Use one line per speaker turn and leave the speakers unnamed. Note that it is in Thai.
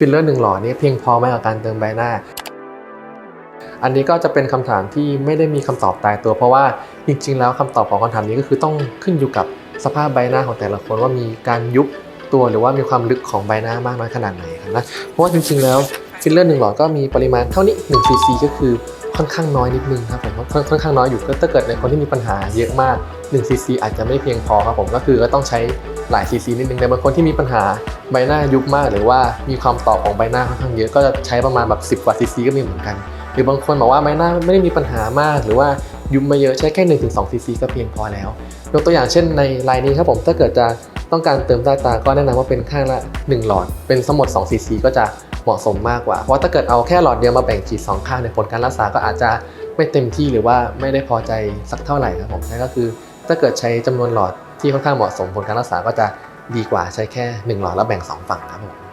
ฟิลเลอร์หนึ่งหลอดนี้เพียงพอไหมกับการเติมใบหน้า อันนี้ก็จะเป็นคำถามที่ไม่ได้มีคำตอบตายตัว เพราะว่าจริง ๆ แล้วคำตอบของคำถามนี้ก็คือต้องขึ้นอยู่กับสภาพใบหน้าของแต่ละคนว่ามีการยุบตัวหรือว่ามีความลึกของใบหน้ามากน้อยขนาดไหนครับนะเพราะว่าจริง ๆ แล้วฟิลเลอร์หนึ่งหลอดก็มีปริมาณเท่านี้1 cc ก็คือค่อนข้างน้อยนิดนึงครับผมค่อนข้างน้อยอยู่ก็ถ้าเกิดในคนที่มีปัญหาเยอะมาก1 cc อาจจะไม่เพียงพอครับผมก็คือก็ต้องใช้ หลาย cc นิดนึงแต่บางคนที่มีปัญหาใบหน้ายุบมาก หรือว่ามีความต่อของใบหน้าค่อนข้างเยอะก็จะใช้ประมาณแบบ 10 กว่า cc ก็มีเหมือนกัน หรือบางคนบอกว่าใบหน้าไม่ได้มีปัญหามาก หรือว่ายุบมาเยอะใช้แค่1นถึงสซีซีก็เพียงพอแล้วยกตัวอย่างเช่นในลายนี้ครับผมถ้าเกิดจะต้องการเติมใต้ตาก็แนะนำว่าเป็นข้างละ 1 หลอด เป็นสมมด2ซีซีก็จะเหมาะสมมากกว่า เพราะถ้าเกิดเอาแค่หลอดเดียวมาแบ่งฉีดสองข้างในผลการรักษาก็อาจจะไม่เต็มที่หรือว่าไม่ได้พอใจสักเท่าไหร่ครับผมนั่นก็คือ ถ้าเกิดใช้จำนวนหลอดที่ค่อนข้างเหมาะสมผลการรักษาก็จะดีกว่าใช้แค่ 1 หลอดแล้วแบ่งสองฝั่งครับผม